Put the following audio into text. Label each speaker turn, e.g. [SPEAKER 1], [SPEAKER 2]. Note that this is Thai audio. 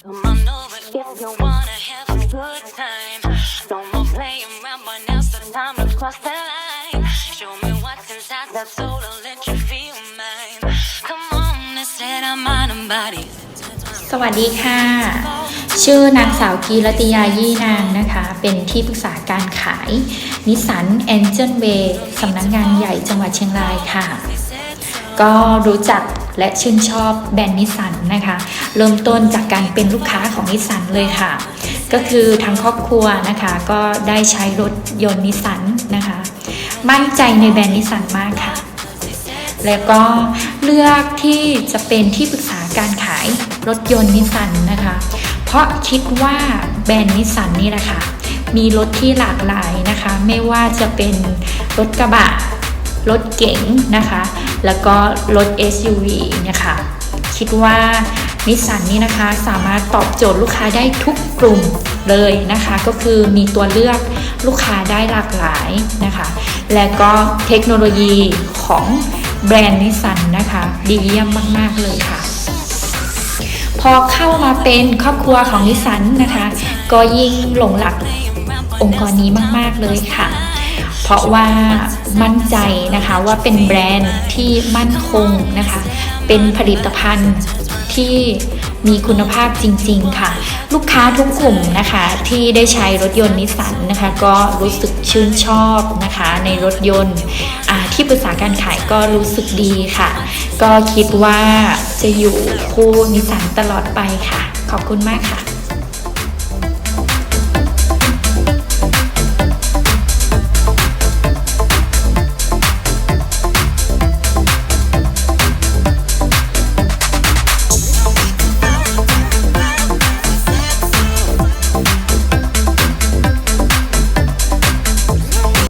[SPEAKER 1] Come on over if you wanna have a good time. No more playing around, but now's the time to cross the line. Show me what's inside that soul and let you feel mine. Come on, let's set our mind and body.
[SPEAKER 2] สวัสดีค่ะ ชื่อนางสาวกีรติยายี่นางนะคะ เป็นที่ปรึกษาการขายนิสสันแอนเจ l เวย์สำนักงานใหญ่จังหวัดเชียงรายค่ะ ก็รู้จัก และชื่นชอบแบรนด์นิสสันนะคะ เริ่มต้นจากการเป็นลูกค้าของนิสสันเลยค่ะ ก็คือทั้งครอบครัวนะคะก็ได้ใช้รถยนต์นิสสันนะคะ มั่นใจในแบรนด์นิสสันมากค่ะ แล้วก็เลือกที่จะเป็นที่ปรึกษาการขายรถยนต์นิสสันนะคะ เพราะคิดว่าแบรนด์นิสสันนี่แหละค่ะมีรถที่หลากหลายนะคะ ไม่ว่าจะเป็นรถกระบะ รถเก๋งนะคะ แล้วก็รถ SUV นะคะ คิดว่านิสสันนี่นะคะสามารถตอบโจทย์ลูกค้าได้ทุกกลุ่มเลยนะคะ ก็คือมีตัวเลือกลูกค้าได้หลากหลายนะคะ และก็เทคโนโลยีของแบรนด์นิสสันนะคะ ดีเยี่ยมมาก ๆ เลยค่ะ พอเข้ามาเป็นครอบครัวของนิสสันนะคะ ก็ยิ่งหลงหลักองค์กรนี้มาก ๆ เลยค่ะ เพราะว่ามั่นใจนะคะว่าเป็นแบรนด์ที่มั่นคงนะคะ เป็นผลิตภัณฑ์ที่มีคุณภาพจริง ๆ ค่ะ ลูกค้าทุกกลุ่มนะคะที่ได้ใช้รถยนต์นิสสันนะคะ ก็รู้สึกชื่นชอบนะคะ ในรถยนต์ที่ปรึกษาการขายก็รู้สึกดีค่ะ ก็คิดว่าจะอยู่คู่นิสสันตลอดไปค่ะ ขอบคุณมากค่ะ